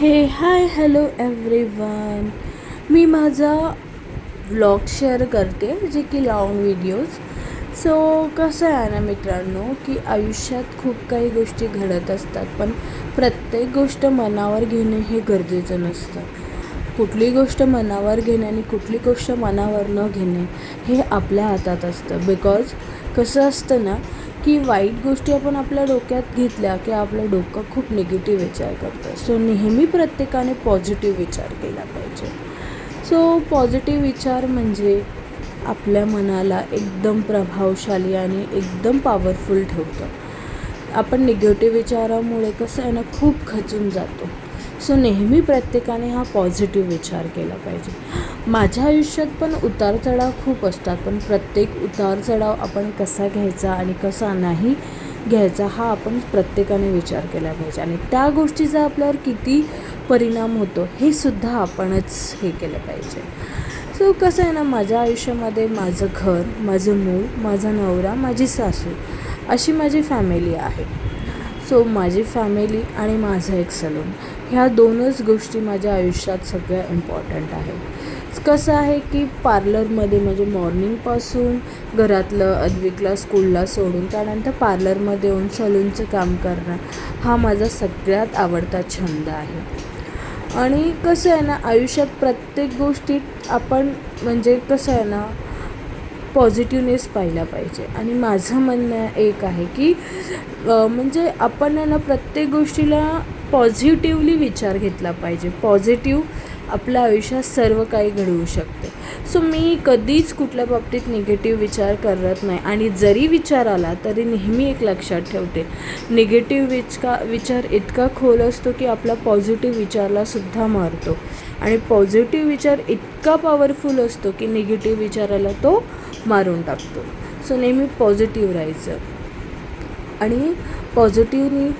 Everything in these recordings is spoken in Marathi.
हे हाय हॅलो एव्हरीवन मी माझा व्लॉग शेअर करते जे की लाँग व्हिडिओज सो कसं आहे ना मित्रांनो की आयुष्यात खूप काही गोष्टी घडत असतात पण प्रत्येक गोष्ट मनावर घेणे हे गरजेचं नसतं. कुठली गोष्ट मनावर घेणे आणि कुठली गोष्ट मनावर न घेणे हे आपल्या हातात असतं. बिकॉज कसं असतं ना की वाईट गोष्टी आपण आपल्या डोक्यात घेतल्या की आपलं डोकं खूप निगेटिव्ह विचार करतं. सो नेहमी प्रत्येकाने पॉझिटिव्ह विचार केला पाहिजे. सो पॉझिटिव्ह विचार म्हणजे आपल्या मनाला एकदम प्रभावशाली आणि एकदम पॉवरफुल ठेवतं. आपण निगेटिव्ह विचारामुळे कसं आहे ना खूप खचून जातो. सो नेहमी प्रत्येकाने हा पॉझिटिव्ह विचार केला पाहिजे. माझ्या आयुष्यात पण उतार चढाव खूप असतात पण प्रत्येक उतार चढाव आपण कसा घ्यायचा आणि कसा नाही घ्यायचा हा आपण प्रत्येकाने विचार केला पाहिजे. आणि त्या गोष्टीचा आपल्यावर किती परिणाम होतो हे सुद्धा आपणच हे केलं पाहिजे. सो कसं आहे ना माझ्या आयुष्यामध्ये माझं घर माझं मूळ माझा नवरा माझी सासू अशी माझी फॅमिली आहे. सो माझी फॅमिली आणि माझं एक सलून ह्या दोनच गोष्टी माझ्या आयुष्यात सगळ्या इम्पॉर्टंट आहेत. कसं आहे की पार्लरमध्ये म्हणजे मॉर्निंगपासून घरातलं अद्विकला स्कूलला सोडून त्यानंतर पार्लरमध्ये येऊन सलूनचं काम करणं हा माझा सगळ्यात आवडता छंद आहे. आणि कसं आहे ना आयुष्यात प्रत्येक गोष्टीत आपण म्हणजे कसं आहे ना पॉझिटिव्हनेस पाहिला पाहिजे. आणि माझं म्हणणं एक आहे की म्हणजे आपण आहे ना प्रत्येक गोष्टीला पॉझिटिव्हली विचार घेतला पाहिजे. पॉझिटिव्ह आपल्या आयुष्यात सर्व काही घडवू शकते. सो मी कधीच कुठल्या बाबतीत निगेटिव्ह विचार करत नाही. आणि जरी विचार आला तरी नेहमी एक लक्षात ठेवते. निगेटिव्ह विचका विचार इतका खोल असतो की आपला पॉझिटिव्ह विचारलासुद्धा मारतो. आणि पॉझिटिव्ह विचार इतका पॉवरफुल असतो की निगेटिव्ह विचाराला तो मारून टाकतो. सो नेहमी पॉझिटिव्ह राहायचं. आणि पॉझिटिव्हनी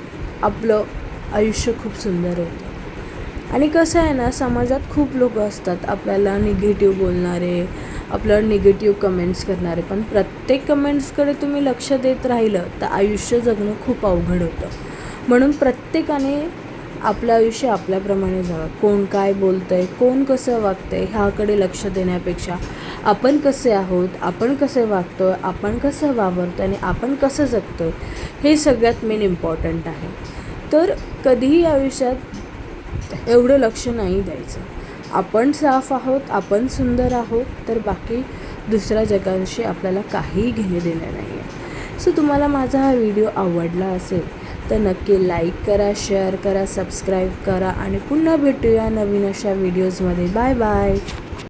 आपलं आयुष्य खूप सुंदर होतं. आणि कसं आहे ना समाजात खूप लोक असतात आपल्याला निगेटिव्ह बोलणारे आपल्याला निगेटिव्ह कमेंट्स करणारे. पण प्रत्येक कमेंट्सकडे तुम्ही लक्ष देत राहिलं तर आयुष्य जगणं खूप अवघड होतं. म्हणून प्रत्येकाने आपलं आयुष्य आपल्याप्रमाणे जावं कोण काय बोलतं आहे कोण कसं वागतं आहे ह्याकडे लक्ष देण्यापेक्षा आपण कसे आहोत आपण कसे वागतो आहे आपण कसं वावरतो आणि आपण कसं जगतो आहे हे सगळ्यात मेन इम्पॉर्टंट आहे. तर कधीही आयुष्यात एवढं लक्ष नाही द्यायचं. आपण साफ आहोत आपण सुंदर आहोत तर बाकी दुसऱ्या जगांशी आपल्याला काहीही घेणे देणे नाही आहे सो तुम्हाला माझा हा व्हिडिओ आवडला असेल तर नक्की लाईक करा शेअर करा सबस्क्राईब करा आणि पुन्हा भेटूया नवीन अशा व्हिडिओजमध्ये बाय बाय